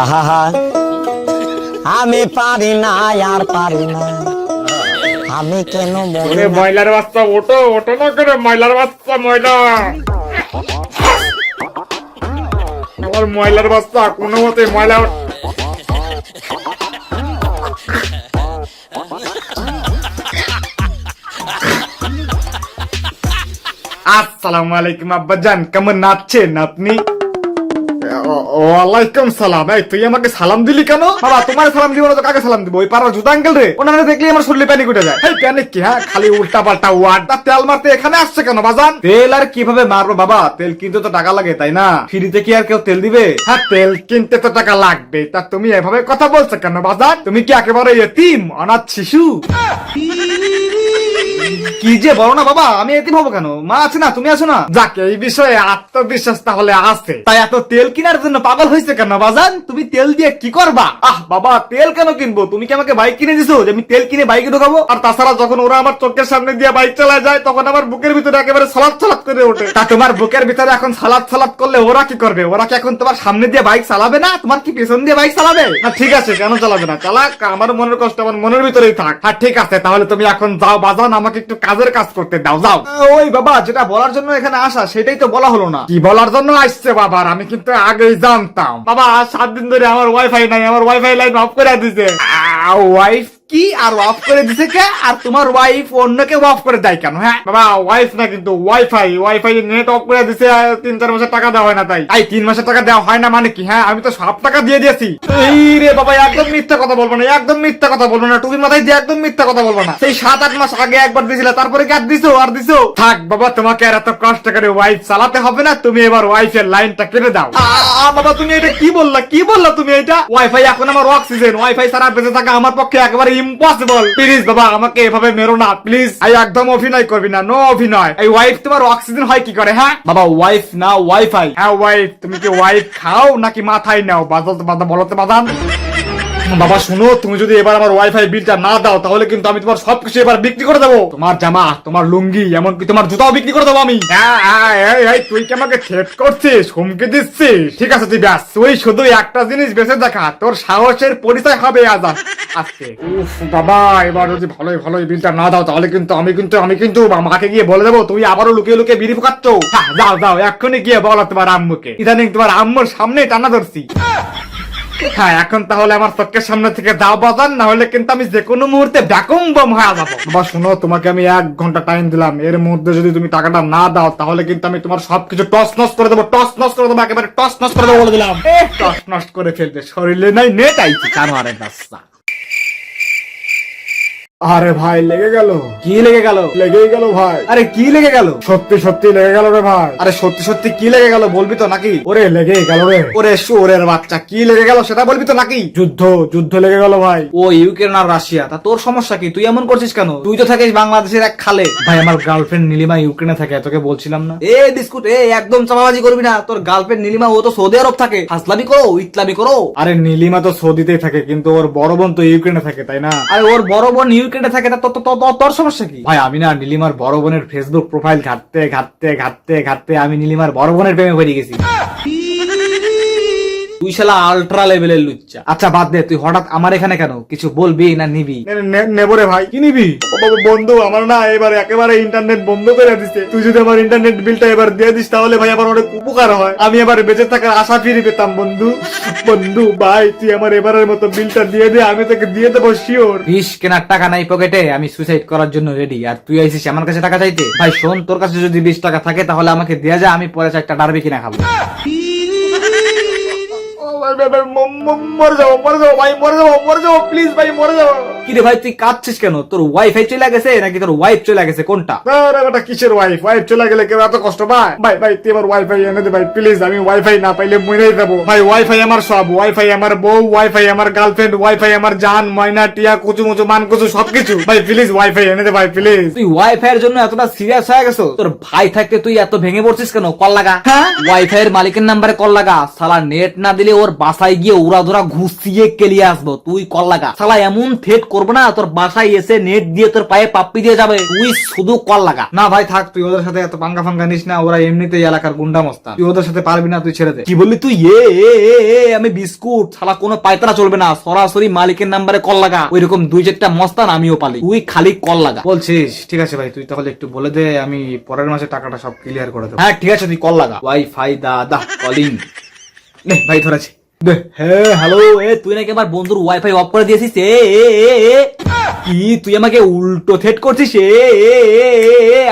আহা আমি পারি না আর পারি না। আমি কেন মরি ময়লার বাচ্চা ওটো ওটো না করে ময়লার বাচ্চা ময়লা। আমার ময়লার বাচ্চা কোনো মতে ময়লা আসসালামু আলাইকুম আব্বাজান। কেমন নাচছেন আপনি? ওয়ালাইকুম সালাম। এই, তুই আমাকে সালাম দিলি কেন? বাবা, তোমার সালাম দিব না তো কাকে সালাম দিব? ওই জুতা আঙ্কেল রে। আমার প্যানিক উঠে যায়। এই প্যানিক কি হ্যাঁ? খালি উল্টা পাল্টা তেল মারতে এখানে আসছে কেন, বাজান? তেল আর কীভাবে মারবো বাবা? তেল কিনতে তো টাকা লাগে, তাই না? ফ্রিতে কি আর কেউ তেল দিবে? হ্যাঁ তেল কিনতে তো টাকা লাগবে। তা তুমি এভাবে কথা বলছো কেন, বাজান? তুমি কি একেবারে এতিম, অনাথ শিশু? কি যে বলো না বাবা, আমি এতিম হব কেন? মা আছে না, তুমি আছো না? যাকে, এই বিষয়ে আত্মবিশ্বাস তাহলে আছে। তাই এত তেল কেনার জন্য পাগল হয়েছে কেন, বাজান? তুমি তেল দিয়ে কি করবা? আহ, বাবা, তেল কেন কিনবো? তুমি কি আমাকে বাইক কিনে দিছো যে আমি তেল কিনে বাইকে ঢোকাবো? আর তাছাড়া যখন ওরা আমার চোখের সামনে দিয়ে বাইক চালায় যায়, তখন আমার বুকের ভিতরে একেবারে সালাদ সালাদ করে ওঠে। তা তোমার বুকের ভিতরে এখন সালাদ সালাদ করলে ওরা কি করবে? ওরা কি এখন তোমার সামনে দিয়ে বাইক চালাবে না? তোমার কি পেছন দিয়ে বাইক চালাবে? না, ঠিক আছে, কেন চালাবে না? চালাক, আমার মনের কষ্ট আমার মনের ভিতরেই থাক। আর ঠিক আছে, তাহলে তুমি এখন যাও, বাজান, আমাকে একটু কাজের কাজ করতে দাও যাও। ওই বাবা যেটা বলার জন্য এখানে আসা সেটাই তো বলা হলো না। কি বলার জন্য আসছে বাবার আমি কিন্তু আগেই জানতাম। বাবা সাত দিন ধরে আমার ওয়াইফাই নাই আমার ওয়াইফাই লাইন অফ করে দিছে। ওয়াইফ কি আর অফ করে দিছে কে? আর তোমার ওয়াইফ অন্যকে অফ করে দেয় কেন হ্যাঁ? বাবা ওয়াইফ না কিন্তু ওয়াইফাই ওয়াইফাই নেট অফ করে দিছে তিন চার মাসের টাকা দেওয়া হয় না তাই। এই তিন মাসের টাকা দেওয়া হয় না মানে কি হ্যাঁ? আমি তো সব টাকা দিয়ে দিয়েছি। এই রে বাবা একদম মিথ্যা কথা বলব না একদম মিথ্যা কথা বলব না টুপি মাথায় দিয়ে একদম মিথ্যা কথা বলব না। সেই সাত আট মাস আগে একবার দিয়েছিলে তারপরে কি আর দিছো আর দিছো? থাক বাবা তোমাকে আর এত কষ্ট করে ওয়াইফ চালাতে হবে না তুমি এবার ওয়াইফের লাইনটা কেটে দাও। বাবা তুমি এটা কি বললা? কি বললা তুমি এটা? ওয়াইফাই এখন আমার অক্সিজেন ওয়াইফাই ছাড়া বেঁচে থাকা আমার পক্ষে একেবারে ইম্পসিবল প্লিজ বাবা আমাকে এভাবে মেরো না প্লিজ আই একদম অভিনয় করবি না নো অভিনয়। এই ওয়াইফ তোমার অক্সিজেন হয় কি করে হ্যাঁ? বাবা ওয়াইফ না ওয়াইফাই হ্যাঁ ওয়াইফ তুমি কি ওয়াইফ খাও নাকি মাথায় নাও? বাজল বাজাতে বাজা বলতে বাদান বাবা শুনো তুমি যদি এবার আমার ওয়াইফাই বিলটা না দাও তাহলে কিন্তু আমি তোমার সবকিছু এবার বিক্রি করে দেবো। তোমার জামা তোমার লুঙ্গি এমনকি তোমার জুতাও বিক্রি করে দেবো আমি। হ্যাঁ, হ্যাঁ, এই, তুই কি আমাকে থ্রেট করছিস হুমকি দিচ্ছিস? ঠিক আছে তুই ব্যাস। তুই শুধু একটা জিনিস বেঁচে দেখা তোর সাহসের পরিচয় হবে আজ আজকে। উফ বাবা এবার যদি ভালোই ভালোই বিলটা না দাও তাহলে কিন্তু আমি কিন্তু আমি কিন্তু মাকে গিয়ে বলে দেবো তুই আবারও লুকিয়ে লুকিয়ে বিড়ি ফুকাচ্ছ? হ্যাঁ, যাও যাও এক্ষুনি গিয়ে বলো তোমার আম্মুকে। ইদানিং তোমার আম্মুর সামনে টানা ধরছি। হ্যাঁ এখন তাহলে আমার চোখের সামনে থেকে দাও বাজান না হলে কিন্তু আমি যে কোনো মুহূর্তে ব্যাকম বম হয়ে যাব। বাবা শুনো তোমাকে আমি এক ঘণ্টা টাইম দিলাম। এর মধ্যে যদি তুমি টাকাটা না দাও তাহলে কিন্তু আমি তোমার সবকিছু টস নস করে দেবো টস নস করে দেবো একেবারে টস নস করে দেবো বলে দিলাম। টস নস করে ফেলবে শরীরে নাই নেট আইছি কেন আরে বাচ্চা। আরে ভাই লেগে গেল। কি লেগে গেল? লেগেই গেল ভাই। আরে কি লেগে গেল? সত্যি সত্যি লেগে গেল রে ভাই। আরে সত্যি সত্যি কি লেগে গেল বলবি তো নাকি? ওরে লেগে গেল রে। ওরে শুয়োরের বাচ্চা কি লেগে গেল সেটা বলবি তো নাকি? যুদ্ধ যুদ্ধ লেগে গেল ভাই। ও ইউক্রেন আর রাশিয়া তা তোর সমস্যা কি? তুই এমন করছিস কেন? তুই তো থাকিস বাংলাদেশের এক খালে। ভাই আমার গার্লফ্রেন্ড নীলিমা ইউক্রেনে থাকে তোকে বলছিলাম না। এ বিস্কুট এ একদম চাপাবাজি করবি না। তোর গার্লফ্রেন্ড নীলিমা ও তো সৌদি আরব থাকে। হাসলামি করো ইতলামি করো। আরে নীলিমা তো সৌদিতেই থাকে কিন্তু ওর বড় বোন তো ইউক্রেনে থাকে তাই না? আরে ওর বড় বোন ইউক্রেনে থাকে তা তো- তো- তো- তো- তোর সমস্যা কি? ভাই আমি না নীলিমার বড় বোনের ফেসবুক প্রোফাইল ঘাটতে ঘাটতে ঘাটতে ঘাটতে আমি নীলিমার বড় বোনের প্রেমে পড়ে গেছি। তুই শালা আল্ট্রা লেভেলের লুচ্চা। আচ্ছা বাদ দে তুই হঠাৎ আমার এখানে কেন? কিছু বলবি না নিবি? নেব রে ভাই। কি নিবি? বন্ধু আমার না এবার একেবারে ইন্টারনেট বন্ধ করে দিছে। তুই যদি আমার ইন্টারনেট বিলটা এবার দিয়ে দিস তাহলে ভাই আমার অনেক উপকার হয়। আমি এবার বেঁচে থাকার আশা ফিরে পেতাম বন্ধু। বন্ধু ভাই তুই আমার এবারের মতো বিলটা দিয়ে দে আমি তোকে দিয়ে দেবো শিওর বিষ কেনার টাকা নাই পকেটে আমি সুইসাইড করার জন্য রেডি আর তুই আইসিস আমার কাছে টাকা চাইতে? ভাই শোন তোর কাছে যদি বিশ টাকা থাকে তাহলে আমাকে দেয়া যায় আমি পরে চারটা ডারবি কিনা খাব। মরে যাব মরে যাব ভাই মরে যাব মরে যাব প্লিজ ভাই মরে যাব কি রে ভাই তুই কাঁদছিস কেন? তোর ওয়াইফাই চলে গেছে নাকি তোর ওয়াইফ চলে গেছে? কোনটা? আরে বেটা কিসের ওয়াইফ ওয়াইফ চলে গেলে কেউ এত কষ্ট পায়? ভাই ভাই তুই এবার ওয়াইফাই এনে দে ভাই প্লিজ আমি ওয়াইফাই না পাইলে মরেই দেবো ভাই ওয়াইফাই আমার সব ওয়াইফাই আমার বউ ওয়াইফাই আমার গার্লফ্রেন্ড ওয়াইফাই আমার জান ময়না টিয়া কুচু মুচু মান কুচু সবকিছু। ভাই প্লিজ ওয়াইফাই এনে দে ভাই প্লিজ তুই ওয়াইফাই এর জন্য এতটা সিরিয়াস হয়ে গেছো? তোর ভাই থাকতে তুই এত ভেঙে পড়ছিস কেন? কল লাগা। হ্যাঁ? ওয়াইফাই এর মালিকের নাম্বারে কল লাগা। সালা নেট না দিলে ওর বাসায় গিয়ে উড়াধুরা ঘুষিয়ে কেলিয়ে আসব। তুই কল লাগা। সালা এমন থেট করব না তোর বাসায় এসে নেট দিয়ে তোর পায়ে পাপ্পি দিয়ে যাবে। তুই শুধু কল লাগা। না ভাই থাক তুই ওদের সাথে এত পাঙ্গা ফাঙ্গা নিস না ওরা এমনিতেই এলাকার গুন্ডা মস্তা তুই ওদের সাথে পারবি না তুই ছেড়ে দে। কি বললি তুই? এ এ এ, এ, আমি বিস্কুট শালা কোনো পায়তারা চলবে না। সরাসরি মালিকের নাম্বারে কল লাগা। ওইরকম দুই চারটা মস্তান আমিও পালি। তুই খালি কল লাগা। বলছিস ঠিক আছে ভাই তুই তাহলে একটু বলে দে আমি পরের মাসে টাকাটা সব ক্লিয়ার করে দেবো। হ্যাঁ ঠিক আছে তুই কল লাগা। ওয়াইফাই দাদা কলিং নে ভাই ধরেছি। হ্যাঁ হ্যালো এ তুই নাকি আমার বন্ধুর ওয়াইফাই অফ করে দিয়েছিস এ। কি তুই আমাকে উল্টো থেট করছিস এ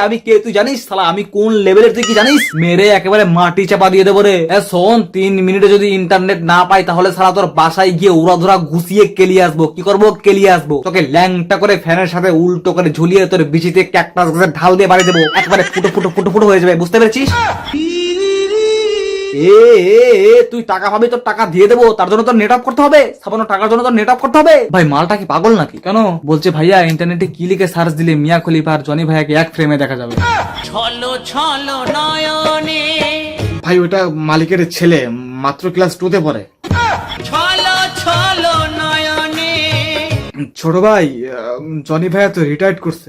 আমি কে তুই জানিস? শালা আমি কোন লেভেলের তুই কি জানিস? মেরে একেবারে মাটি চাপা দিয়ে দেবো রে। শোন তিন মিনিটে যদি ইন্টারনেট না পাই তাহলে শালা তোর বাসায় গিয়ে উড়াধুরা ঘুষিয়ে কেলিয়ে আসব। কি করব? কেলিয়ে আসব। তোকে ল্যাংটা করে ফ্যানের সাথে উল্টো করে ঝুলিয়ে তোর বিচিতে ক্যাকটাস গাছের ঢাল দিয়ে বাড়ি দেবো। একবারে ফুটো ফুটো ফুটো ফুটো হয়ে যাবে বুঝতে পেরেছিস? এ, এ, তুই টাকা পাবি তোর টাকা দিয়ে দেবো তার জন্য তোর নেট করতে হবে সামান্য টাকার জন্য তোর নেট করতে হবে। ভাই মালটা কি পাগল নাকি? কেন? বলছে ভাইয়া ইন্টারনেটে কি লিখে সার্চ দিলে? মিয়া খলিফা আর জনি ভাইয়াকে এক ফ্রেমে দেখা যাবে। ছলো ছলো নয়নে। ভাই ওটা মালিকের ছেলে মাত্র ক্লাস টু তে পড়ে। ছলো ছলো নয়নে। ছোট ভাই আহ, জনি ভাইয়া তো রিটায়ার্ড করছে।